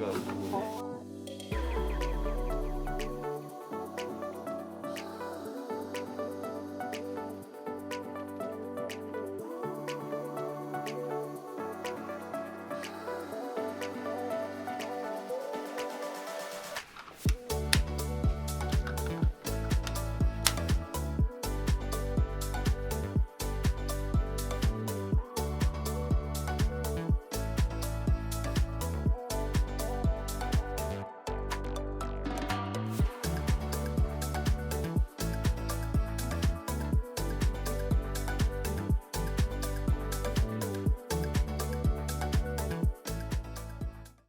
우리가